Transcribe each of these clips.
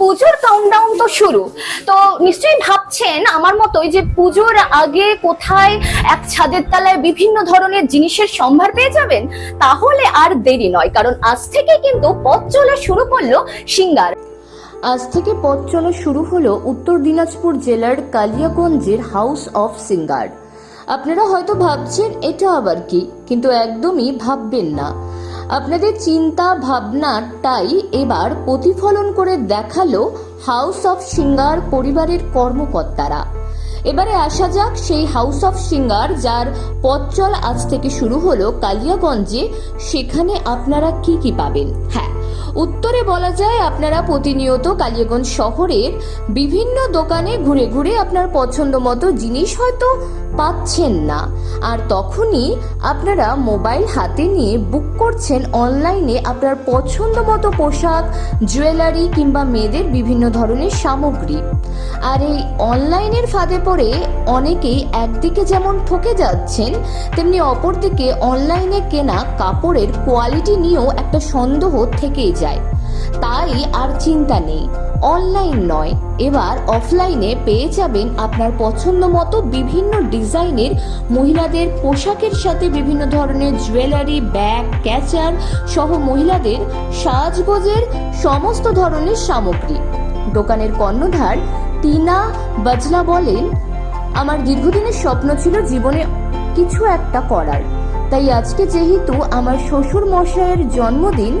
পুজোর কাউন্টডাউন তো শুরু। তো নিশ্চয়ই ভাবছেন আমার মতোই যে পুজোর আগে কোথায় এক ছাদের তলায় বিভিন্ন ধরনের জিনিসের সম্ভার পেয়ে যাবেন? তাহলে আর দেরি নয়, কারণ আজ থেকে কিন্তু পথ চলা শুরু করল সিঙ্গার। আজ থেকে পথ চলা শুরু হলো উত্তর দিনাজপুর জেলার কালিয়াগঞ্জের হাউস অফ সিঙ্গার আপনারা হয়তো ভাবছেন, এটা আবার কি? কিন্তু একদমই ভাববেন না। আপনাদের চিন্তা ভাবনাটাই এবার প্রতিফলন করে দেখাল হাউস অফ সিঙ্গার পরিবারের কর্মকর্তারা। এবারে আসা যাক সেই হাউস অফ সিঙ্গার যার পথচল আজ থেকে শুরু হলো কালিয়াগঞ্জে। সেখানে আপনারা কি কি পাবেন? হ্যাঁ উত্তরে বলা যায় আপনারা প্রতিনিয়ত কালিয়াগঞ্জ শহরের বিভিন্ন দোকানে ঘুরে ঘুরে আপনার পছন্দ মতো জিনিস হয়তো পাচ্ছেন না। আর তখনই আপনারা মোবাইল হাতে নিয়ে বুক করছেন অনলাইনে আপনার পছন্দ মতো পোশাক, জুয়েলারি কিংবা মেয়েদের বিভিন্ন ধরনের সামগ্রী। আর এই অনলাইনের ফাঁদে পড়ে অনেকেই একদিকে যেমন ঠকে যাচ্ছেন, তেমনি অপরদিকে অনলাইনে কেনা কাপড়ের কোয়ালিটি নিয়েও একটা সন্দেহ থেকেই যায়। তাই আর চিন্তা নেই। অনলাইন নয়, এবার অফলাইনে পেয়ে যাবেন আপনার পছন্দ মতো বিভিন্ন ডিজাইনের মহিলাদের পোশাকের সাথে বিভিন্ন ধরনের জুয়েলারি, ব্যাগ, ক্যাচার সহ মহিলাদের সাজগোজের সমস্ত ধরনের সামগ্রী। দোকানের কর্ণধার টিনা বাজলা বলেন, আমার দীর্ঘদিনের স্বপ্ন ছিল জীবনে কিছু একটা করার। তাই আজকে যেহেতু আমার শ্বশুর মশাইয়ের জন্মদিন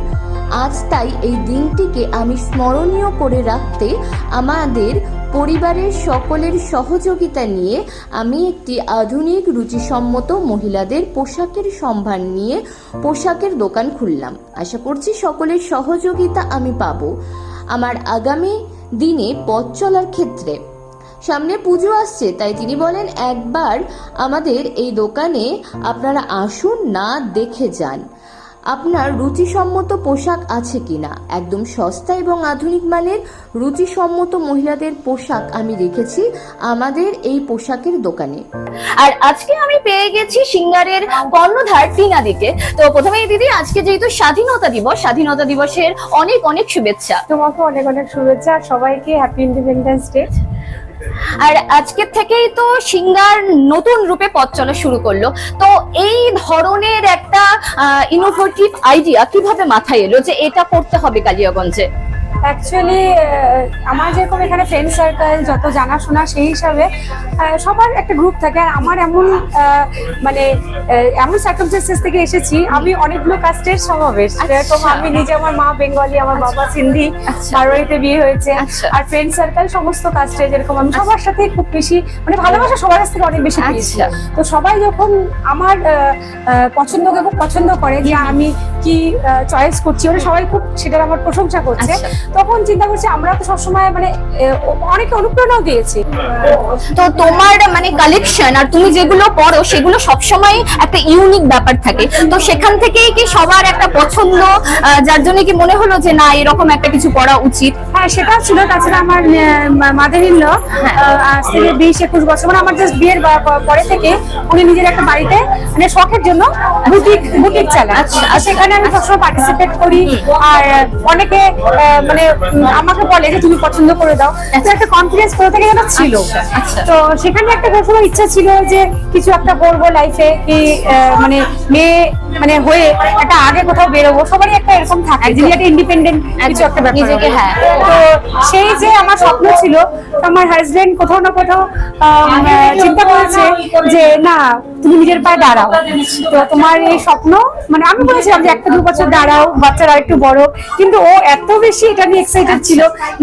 আজ তাই এই দিনটিকে আমি স্মরণীয় করে রাখতে আমাদের পরিবারের সকলের সহযোগিতা নিয়ে আমি একটি আধুনিক রুচিসম্মত মহিলাদের পোশাকের সম্ভার নিয়ে পোশাকের দোকান খুললাম। আশা করছি সকলের সহযোগিতা আমি পাবো। আমার আগামী দিনে পথ চলার ক্ষেত্রে। সামনে পুজো আসছে, তাই তিনি বলেন, একবার আমাদের এই দোকানে আপনারা আসুন, না দেখে যান। আপনার রুচিসম্মত পোশাক আছে কিনা? একদম সস্তা এবং আধুনিক মানের রুচিসম্মত মহিলাদের পোশাক আমি রেখেছি আমাদের এই পোশাকের দোকানে। আর আজকে আমি পেয়ে গেছি সিঙ্গারের কর্ণধার টিনাদিকে তো প্রথমেই দিদি আজকে যেহেতু স্বাধীনতা দিবস স্বাধীনতা দিবসের অনেক অনেক শুভেচ্ছা। তোমাকে অনেক অনেক শুভেচ্ছা আর সবাইকে হ্যাপি ইন্ডিপেন্ডেন্স ডে আর আজকে থেকেই তো সিঙ্গার নতুন রূপে পথ চলা শুরু করল। তো এই ধরনের একটা ইনোভেটিভ আইডিয়া কীভাবে মাথায় এলো যে এটা করতে হবে কালিয়াগঞ্জে? অ্যাকচুয়ালি আমার যেরকম এখানে ফ্রেন্ড সার্কেল যত জানাশোনা সেই হিসাবে সবার একটা গ্রুপ থাকে। আর আমার এমন মানে এমন সার্কামস্টেন্সেস থেকে এসেছি আমি অনেকগুলো কাস্টের সমাবেশ। যেরকম আমি নিজে আমার মা বেঙ্গলি আমার বাবা সিন্ধি আচ্ছা। বারোয়ারিতে বিয়ে হয়েছে। আচ্ছা। আর ফ্রেন্ড সার্কেল সমস্ত কাস্টে যেরকম আমি সবার সাথে খুব বেশি মানে ভালোবাসা সবার কাছ থেকে অনেক বেশি পেয়েছি। আচ্ছা। তো সবাই যখন আমার পছন্দকে খুব পছন্দ করে যে আমি কি চয়েস করছি ওরা সবাই খুব সেটার আমার প্রশংসা করছে। আচ্ছা। তখন চিন্তা করছি, আমরা তো সবসময় মানে অনেকে অনুপ্রেরণাও দিয়েছি। তো তোমার মানে কালেকশন আর তুমি যেগুলো পড়ো, সেগুলো সবসময় একটা ইউনিক ব্যাপার থাকে। তো সেখান থেকেই কি সবার একটা পছন্দ? যার জন্য কি মনে হলো যে, না, এরকম একটা কিছু পড়া উচিত? হ্যাঁ সেটাও ছিল। তাছাড়া আমার মাদার ইন ল আজ থেকে বিশ একুশ বছর মানে আমার জাস্ট বিয়ের পরে থেকে উনি নিজের একটা বাড়িতে মানে শখের জন্য বুটিক বুটিক চালান আচ্ছা, আর সেখানে আমি সবসময় পার্টিসিপেট করি। আর অনেকে মানে আমাকে বলে যে তুমি পছন্দ করে দাও। তো একটা কনফিডেন্স করে থেকে যেন ছিল। আচ্ছা, আচ্ছা। তো সেখানে একটা সবসময় ইচ্ছা ছিল যে কিছু একটা করব লাইফে কি মানে মেয়ে মানে হয়ে একটা আগে কোথাও বেরোবো। সবারই একটা এরকম থাকে যে একটা ইন্ডিপেন্ডেন্ট কিছু একটা ব্যাপার নিজেকে, হ্যাঁ। তো সেই যে আমার স্বপ্ন ছিল আমার হাজবেন্ড কোথাও না কোথাও চিন্তা করেছে যে না তুমি নিজের পায়ে দাঁড়াও। তো তোমার এই স্বপ্ন মানে আমি বলেছিলাম যে একটা দু বছর দাঁড়াও বাচ্চারা একটু বড় কিন্তু ও এত বেশি এটা নিয়ে এক্সাইটেড ছিল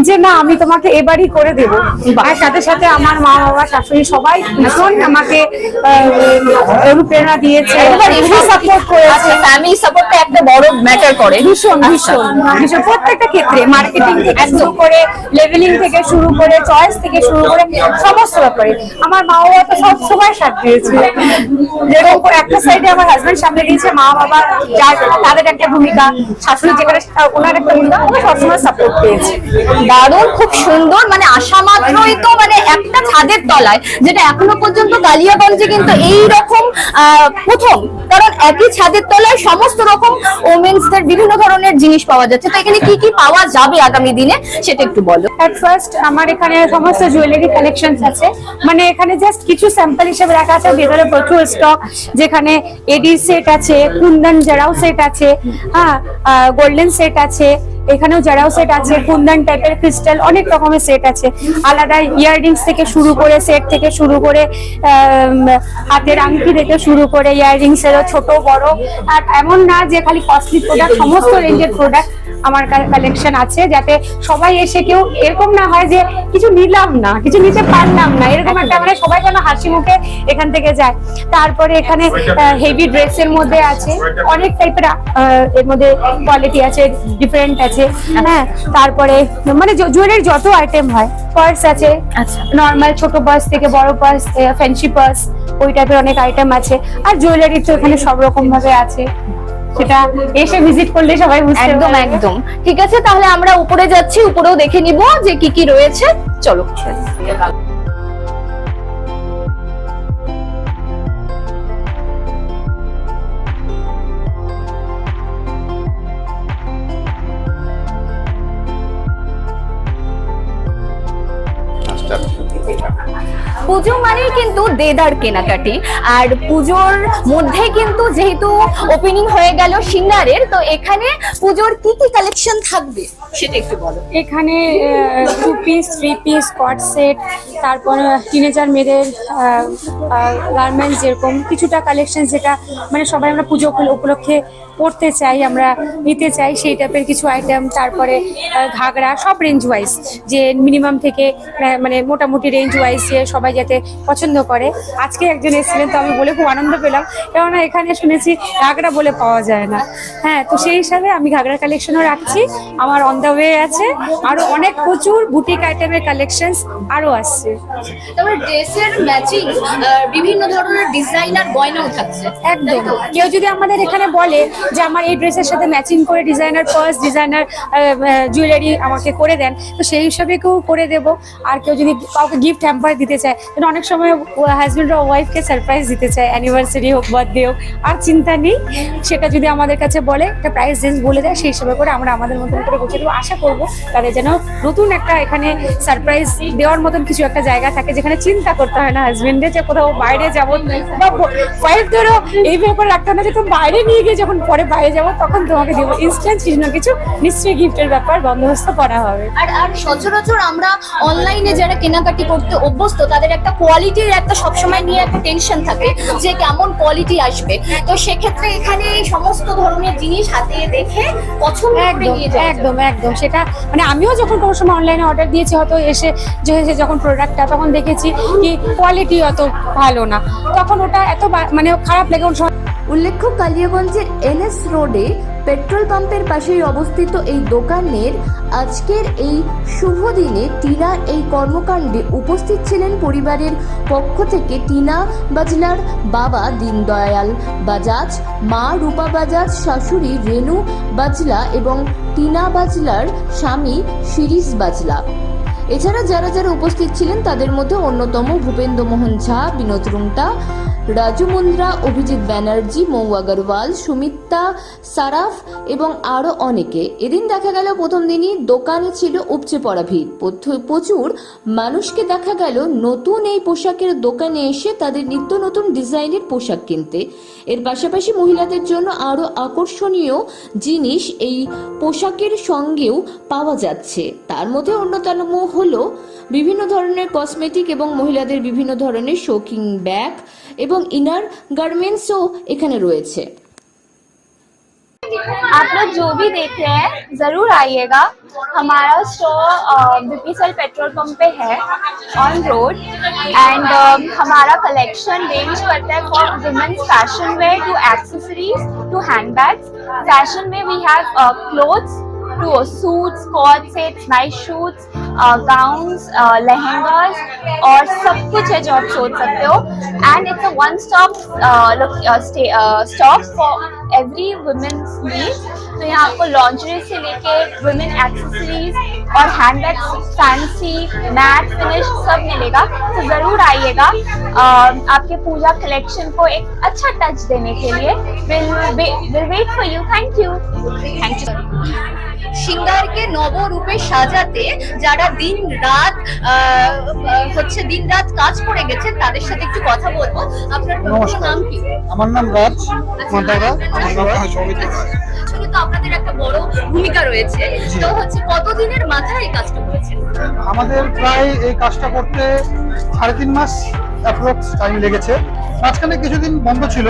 যে না আমি তোমাকে এবারই করে দেব। আর সাথে সাথে আমার মা বাবা শাশুড়ি সবাই ভীষণ আমাকে অনুপ্রেরণা দিয়েছে সাপোর্ট করেছে। ফ্যামিলি সাপোর্টটা একটা বড় ম্যাটার করে। ভীষণ ভীষণ। ভীষণ প্রত্যেকটা ক্ষেত্রে মার্কেটিং থেকে শুরু করে লেভেলিং থেকে শুরু করে চয়েস থেকে শুরু করে সমস্ত ব্যাপারে। আমার মা বাবা তো সব সময় সাথ দিয়েছে যেরকম একটা সাইডে আমার হাজবেন্ড সামনে দিয়েছে মা বাবা যার তাদের একটা ভূমিকা, শাশুড়ি যেখানে ওনার একটা ভূমিকা আমরা সবসময় সাপোর্ট পেয়েছে দারুণ, খুব সুন্দর মানে আশা মাত্রই তো মানে একটা ছাদের তলায়, যেটা এখনও পর্যন্ত কালিয়াগঞ্জে কিন্তু এই রকম প্রথম। কারণ একই ছাদের তলায় সমস্ত রকম ওমেন্সদের বিভিন্ন ধরনের জিনিস পাওয়া যাচ্ছে। তো এখানে কি কি পাওয়া যাবে আগামী দিনে? সেটা একটু বলো। ফার্স্ট আমার এখানে সমস্ত জুয়েলারি কালেকশন আছে। মানে এখানে জাস্ট কিছু স্যাম্পল হিসেবে রাখা আছে। ভেতরে প্রচুর স্টক যেখানে এডি সেট আছে, কুন্দন জড়াও সেট আছে হ্যাঁ গোল্ডেন সেট আছে এখানেও জড়াও সেট আছে, কুন্দন টাইপের ক্রিস্টাল অনেক রকমের সেট আছে। আলাদা ইয়াররিংস থেকে শুরু করে সেট থেকে শুরু করে হাতের আংটি থেকে শুরু করে ইয়াররিংস এরও ছোট, বড়। আর এমন না যে খালি কস্টলি প্রোডাক্ট সমস্ত রেঞ্জের প্রোডাক্ট আমার কালেকশন আছে, যাতে সবাই এসে কেউ, এরকম না হয় যে কিছু নিলাম না, কিছু নিতে পারলাম না, এরকম একটা মানে সবাই যেন হাসি মুখে এখান থেকে যায়। তারপরে এখানে হেভি ড্রেসের মধ্যে আছে, অনেক টাইপের এর মধ্যে কোয়ালিটি আছে ডিফারেন্ট আছে। হ্যাঁ তারপরে মানে জুয়েলারি যত আইটেম হয় পার্স আছে। আচ্ছা। নর্মাল ছোট পার্স থেকে বড় পার্স ফ্যান্সি পার্স ওই টাইপের অনেক আইটেম আছে। আর জুয়েলারি তো এখানে সব রকম ভাবে আছে। সেটা এসে ভিজিট করলে সবাই বুঝতে একদম একদম। ঠিক আছে তাহলে আমরা উপরে যাচ্ছি উপরেও দেখে নিব যে কি কি রয়েছে। চলো। দেদার কেনাকাটি। আর পুজোর মধ্যে কিন্তু যেহেতু ওপেনিং হয়ে গেল সিঙ্গারের, তো এখানে পুজোর কি কি কালেকশন থাকবে? সেটা একটু বলো। এখানে two piece three piece coord set তারপর টিনেজার মেয়েদের গার্মেন্টস যেরকম, কিছুটা কালেকশন যেটা মানে সবাই আমরা পুজো উপলক্ষে পড়তে চাই, আমরা নিতে চাই, সেই টাইপের কিছু আইটেম তারপরে ঘাগরা, সব রেঞ্জ ওয়াইজ যে মিনিমাম থেকে মানে মোটামুটি রেঞ্জ ওয়াইজ সবাই যাতে পছন্দ করে। আজকে একজন এসেছিলেন তো আমি বলে খুব আনন্দ পেলাম। কেননা এখানে শুনেছি ঘাগরা বলে পাওয়া যায় না। হ্যাঁ তো সেই হিসাবে আমি ঘাগরা কালেকশনও রাখছি। আমার অন দ্য ওয়ে আছে। আরও অনেক প্রচুর বুটিক আইটেমের কালেকশনস আরও আসছে। তারপরে ড্রেসের ম্যাচিং বিভিন্ন ধরনের ডিজাইনার গয়নাও থাকছে। একদম। কেউ যদি আমাদের এখানে বলে যে আমার এই ড্রেসের সাথে ম্যাচিং করে ডিজাইনার পার্স ডিজাইনার জুয়েলারি আমাকে করে দেন তো সেই হিসাবে কেউ করে দেব। আর কেউ যদি কাউকে গিফট হ্যাম্পার দিতে চায় অনেক সময় হাজবেন্ড ও ওয়াইফকে সারপ্রাইজ দিতে চায় অ্যানিভার্সারি হোক বার্থডে হোক, আর চিন্তা নেই। সেটা যদি আমাদের কাছে বলে, একটা প্রাইস রেঞ্জ বলে দেয়, সেই হিসাবে করে আমরা আমাদের মতন করে গুছিয়ে দেবো। আশা করব তাদের যেন নতুন একটা এখানে সারপ্রাইজ দেওয়ার মতন কিছু একটা জায়গা থাকে, যেখানে চিন্তা করতে হয় না হাজব্যান্ডে যে কোথাও বাইরে যাব বা ওয়াইফ ধরো এই ব্যাপারে রাখতে হয় না, যে তুমি বাইরে নিয়ে গিয়ে যখন পরে বাইরে যাব, তখন তোমাকে দেবো। ইনস্ট্যান্ট কিছু না কিছু নিশ্চয়ই গিফটের ব্যাপার বন্দোবস্ত করা হবে। আর আর সচরাচর আমরা অনলাইনে যারা কেনাকাটি করতে অভ্যস্ত, তাদের একটা কোয়ালিটির একটা সবসময় নিয়ে একটা টেনশন থাকে যে কেমন কোয়ালিটি আসবে। তো সেক্ষেত্রে এখানে এই সমস্ত ধরনের জিনিস হাতে দেখে পছন্দ একদম। একদম একদম। সেটা মানে আমিও যখন কোনো সময় অনলাইনে অর্ডার দিয়েছি হয়তো এসে যে এসে যখন প্রোডাক্টটা তখন দেখেছি কি কোয়ালিটি অত ভালো না। তখন ওটা এত মানে খারাপ লেগে। উল্লেখ্য কালিয়াগঞ্জের এনএস রোডে পেট্রোল পাম্পের পাশেই অবস্থিত এই দোকানের আজকের এই শুভ দিনে টিনার এই কর্মকাণ্ডে উপস্থিত ছিলেন পরিবারের পক্ষ থেকে টিনা বাজলার বাবা দীনদয়াল বাজাজ, মা রূপা বাজাজ, শাশুড়ি রেনু বাজলা এবং টিনা বাজলার স্বামী শিরিষ বাজলা। এছাড়া যারা যারা উপস্থিত ছিলেন তাদের মধ্যে অন্যতম ভূপেন্দ্র মোহন ঝা, বিনোদ রুংটা রাজু মুন্দ্রা, অভিজিৎ ব্যানার্জি, মৌ আগরওয়াল সুমিত্রা সারাফ এবং আরও অনেকে। এদিন দেখা গেল প্রথম দিনই দোকানে ছিল উপচে পড়া ভিড়। প্রচুর মানুষকে দেখা গেল নতুন এই পোশাকের দোকানে এসে তাদের নিত্য নতুন ডিজাইনের পোশাক কিনতে। এর পাশাপাশি মহিলাদের জন্য আরও আকর্ষণীয় জিনিস এই পোশাকের সঙ্গেও পাওয়া যাচ্ছে। তার মধ্যে অন্যতম হলো বিভিন্ন ধরনের কসমেটিক এবং মহিলাদের বিভিন্ন ধরনের শোকিং ব্যাগ এবং ইনার গার্মেন্টসও এখানে রয়েছে आप लोग जो भी देख रहे हैं जरूर आइएगा हमारा स्टोर बीपीएसएल पेट्रोल पंप पे है ऑन रोड एंड हमारा कलेक्शन रेंज करता है for womens fashion wear to accessories to handbags fashion में we have clothes to suits, cord sets, night shoots, Uh, gowns lehengas uh, और सब कुछ है जो आप सोच सकते हो. And it's a one stop stop for every womens need तो यहाँ आपको लॉन्चरी से लेके वुमेन एक्सेसरीज और hand bag fancy matte finish सब मिलेगा. तो ज़रूर आइएगा. Um, आपके पूजा कलेक्शन को एक अच्छा टच देने के लिए. Will wait for you thank you thank you সিঙ্গারকে নবরূপে সাজাতে যারা দিন রাত হচ্ছে দিন রাত কাজ করে গেছেন তাদের সাথে একটু কথা বলব। আপনার নাম কি? আমার নাম রাজ আসলে তো আপনাদের একটা বড় ভূমিকা রয়েছে। তো হচ্ছে কতদিনের মাথায় এই কাজটা করেছেন? আমাদের প্রায় এই কাজটা করতে সাড়ে তিন মাস অ্যাপ্রক্স টাইম লেগেছে। মাঝখানে কিছুদিন বন্ধ ছিল।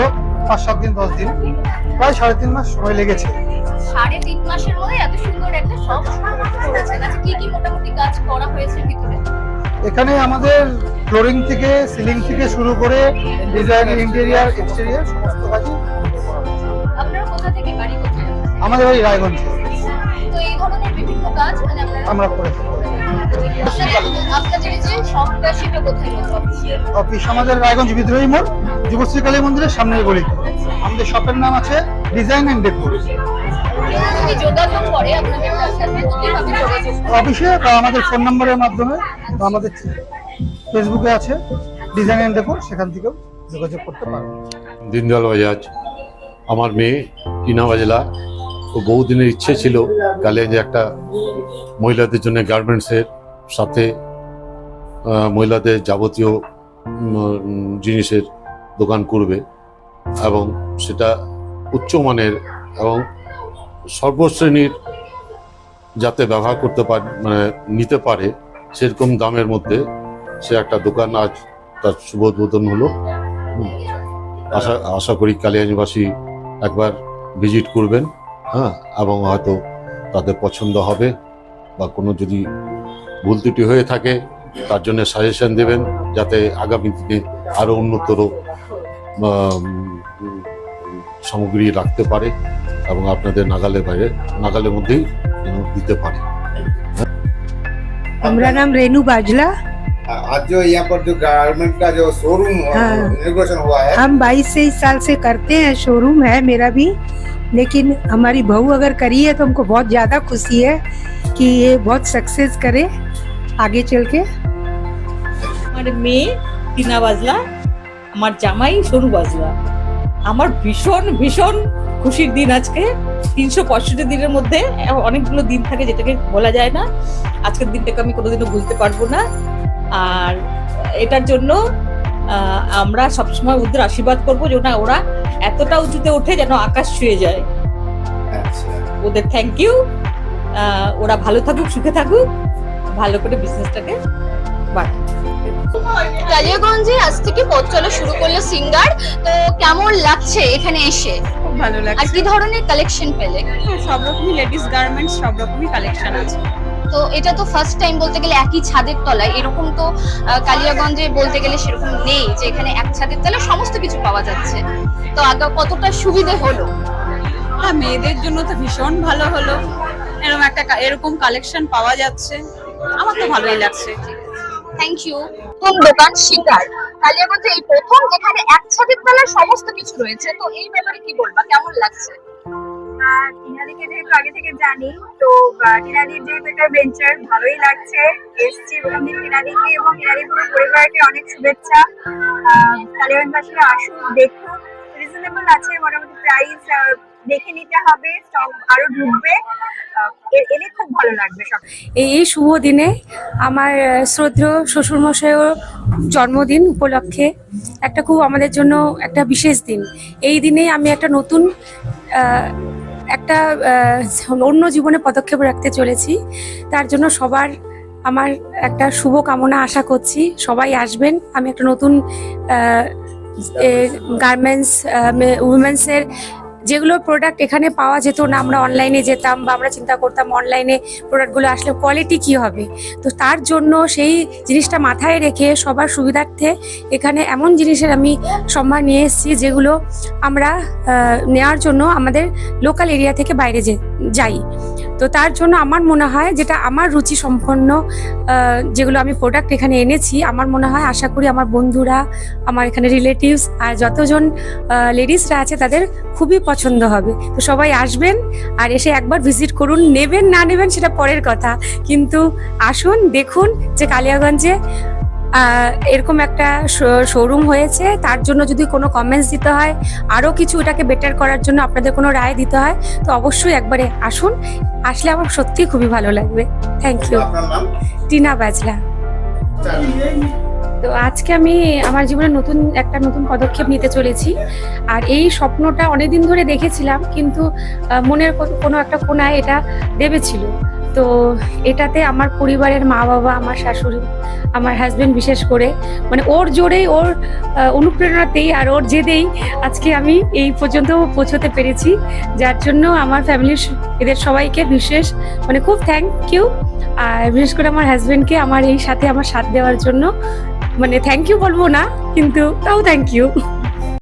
পাঁচ সাত দিন দশ দিন প্রায় সাড়ে তিন মাস সময় লেগেছে। সাড়ে তিন মাসের মধ্যে এত সুন্দর একটা সব করেছেন আচ্ছা কি কি মোটামুটি কাজ করা হয়েছে ভিতরে? এখানে আমাদের ফ্লোরিং থেকে সিলিং থেকে শুরু করে ডিজাইন ইন্টেরিয়ার এক্সটেরিয়ার সমস্ত কাজই আপনারা কোথা থেকে বাড়ি কোথায়? আমাদের ওই রায়গঞ্জে। তো এই ধরনের বিভিন্ন কাজ আমরা করে অফিস আমাদের রায়গঞ্জ বিদ্রোহী মোড় যুবশ্রী কালী মন্দিরের সামনের গলিতে আমাদের শপের নাম আছে ডিজাইন অ্যান্ড ডেকোর? অফিসে বা আমাদের ফোন নাম্বারের মাধ্যমে বা আমাদের ফেসবুকে আছে ডিজাইন অ্যান্ড ডেকোর সেখান থেকেও যোগাযোগ করতে পারবেন। দিনদয়াল বাজাজ আমার মেয়ে টিনা বাজলা। বহুদিনের ইচ্ছে ছিল কালিয়াঞ্জে একটা মহিলাদের জন্য গার্মেন্টসের সাথে মহিলাদের যাবতীয় জিনিসের দোকান করবে এবং সেটা উচ্চমানের এবং সর্বশ্রেণীর যাতে ব্যবহার করতে পারে মানে নিতে পারে সেরকম দামের মধ্যে সে একটা দোকান আজ তার শুভ উদ্বোধন হলো। আশা আশা করি কালিয়াঞ্জবাসী একবার ভিজিট করবেন। হ্যাঁ এবং হয়তো তাদের পছন্দ হবে বা কোনো যদি ভুল ত্রুটি হয়ে থাকে তার জন্য সাজেশন দেবেন যাতে আগামী দিনে আরও উন্নতর উম, সামগ্রী রাখতে পারে এবং আপনাদের নাগালের বাইরে নাগালের মধ্যেই যেন দিতে পারে हमारा नाम रेनू बाजला आज जो यहाँ पर जो गारमेंट का जो शोरूम हाँ। इनोग्रेशन हुआ है हम 22 से इस साल से करते हैं शोरूम है मेरा भी लेकिन हमारी बहू अगर करी है तो हमको बहुत ज़्यादा खुशी है कि ये बहुत सक्सेस करे आगे चल के আমার মেয়ে টিনা বাজলা আমার জামাই সরু বাজলা আমার ভীষণ ভীষণ খুশির দিন আজকে তিনশো পঁয়ষট্টি দিনের মধ্যে অনেকগুলো দিন থাকে যেটাকে বলা যায় না আজকের দিনটাকে আমি কোনোদিনও ভুলতে পারবো না আর এটার জন্য আহ, আমরা সবসময় ওদের আশীর্বাদ করব যে না ওরা এতটা উঁচুতে ওঠে যেন আকাশ ছুঁয়ে যায়। আচ্ছা। ওদের থ্যাংক ইউ ওরা ভালো থাকুক সুখে থাকুক ভালো করে বিজনেসটাকে বাড়াক। কালিয়াগঞ্জে আজ থেকে পথ চলা শুরু করল সিঙ্গার। তো কেমন লাগছে এখানে এসে? খুব ভালো লাগছে। আর কি ধরনের কালেকশন পেলে? সব রকমই লেডিস গার্মেন্টস সব রকমই কালেকশন আছে। তো এটা তো ফার্স্ট টাইম বলতে গেলে একই ছাদের তলায় এরকম তো কালিয়াগঞ্জে বলতে গেলে সেরকম নেই যে এখানে এক ছাদের তলায় সমস্ত কিছু পাওয়া যাচ্ছে। তো আগে কতটা সুবিধে হলো? হ্যাঁ মেয়েদের জন্য তো ভীষণ ভালো হলো। এরকম একটা এরকম কালেকশন পাওয়া যাচ্ছে। আমার তো ভালোই লাগছে। থ্যাংক ইউ কোন দোকান? শিকার। কালিয়াগঞ্জে এই প্রথম যেখানে এক ছাদের তলায় সমস্ত কিছু রয়েছে তো এই ব্যাপারে কি বলবা? কেমন লাগছে? আর টিনাদিকে যেহেতু আগে থেকে জানি, তো টিনাদির যেহেতু এটা ভেঞ্চার ভালোই লাগছে। এসছি প্রথমদিন টিনাদিকে এবং টিনাদির পুরো পরিবারকে অনেক শুভেচ্ছা। কালিয়াগঞ্জবাসীরা আসুন, দেখুন। রিজনেবল আছে, মোটামুটি প্রাইস দেখে নিতে হবে স্টক আরও ঢুকবে। এলে খুব ভালো লাগবে সব। এই শুভ দিনে আমার শ্রদ্ধেয় শ্বশুরমশাইও জন্মদিন উপলক্ষে একটা খুব আমাদের জন্য একটা বিশেষ দিন। এই দিনে আমি একটা নতুন একটা অন্য জীবনে পদক্ষেপ রাখতে চলেছি। তার জন্য সবার আমার একটা শুভ কামনা আশা করছি। সবাই আসবেন। আমি একটা নতুন গার্মেন্টস উইমেন্সের যেগুলো প্রোডাক্ট এখানে পাওয়া যেত না, আমরা অনলাইনে যেতাম বা আমরা চিন্তা করতাম অনলাইনে প্রোডাক্টগুলো আসলে কোয়ালিটি কি হবে। তো তার জন্য সেই জিনিসটা মাথায় রেখে সবার সুবিধার্থে এখানে এমন জিনিসের আমি সম্ভার নিয়ে এসেছি যেগুলো আমরা নেওয়ার জন্য আমাদের লোকাল এরিয়া থেকে বাইরে যে, যাই। তো তার জন্য আমার মনে হয় যেটা আমার রুচি সম্পন্ন যেগুলো আমি প্রোডাক্ট এখানে এনেছি, আমার মনে হয় আশা করি আমার বন্ধুরা, আমার এখানে রিলেটিভস আর যতজন লেডিসরা আছে তাদের খুবই পছন্দ হবে। তো সবাই আসবেন আর এসে একবার ভিজিট করুন। নেবেন না নেবেন সেটা পরের কথা। কিন্তু আসুন দেখুন যে কালিয়াগঞ্জে এরকম একটা শোরুম হয়েছে। তার জন্য যদি কোনো কমেন্টস দিতে হয় আরও কিছু এটাকে বেটার করার জন্য আপনাদের কোনো রায় দিতে হয় তো অবশ্যই একবারে আসুন। আসলে আমার সত্যি খুবই ভালো লাগবে। থ্যাংক ইউ টিনা বাজলা তো আজকে আমি আমার জীবনে নতুন, একটা নতুন পদক্ষেপ নিতে চলেছি। আর এই স্বপ্নটা অনেকদিন ধরে দেখেছিলাম, কিন্তু মনের কোনো একটা কোনায় এটা দেবেছিল তো এটাতে আমার পরিবারের মা বাবা আমার শাশুড়ি, আমার হাজব্যান্ড বিশেষ করে মানে ওর জোরেই, ওর অনুপ্রেরণাতেই আর ওর জেদেই আজকে আমি এই পর্যন্ত পৌঁছতে পেরেছি। যার জন্য আমার ফ্যামিলির এদের সবাইকে বিশেষ মানে খুব থ্যাংক ইউ আর বিশেষ করে আমার হাজব্যান্ডকে আমার এই সাথে আমার সাথ দেওয়ার জন্য মানে থ্যাংক ইউ বলব না কিন্তু তাও থ্যাংক ইউ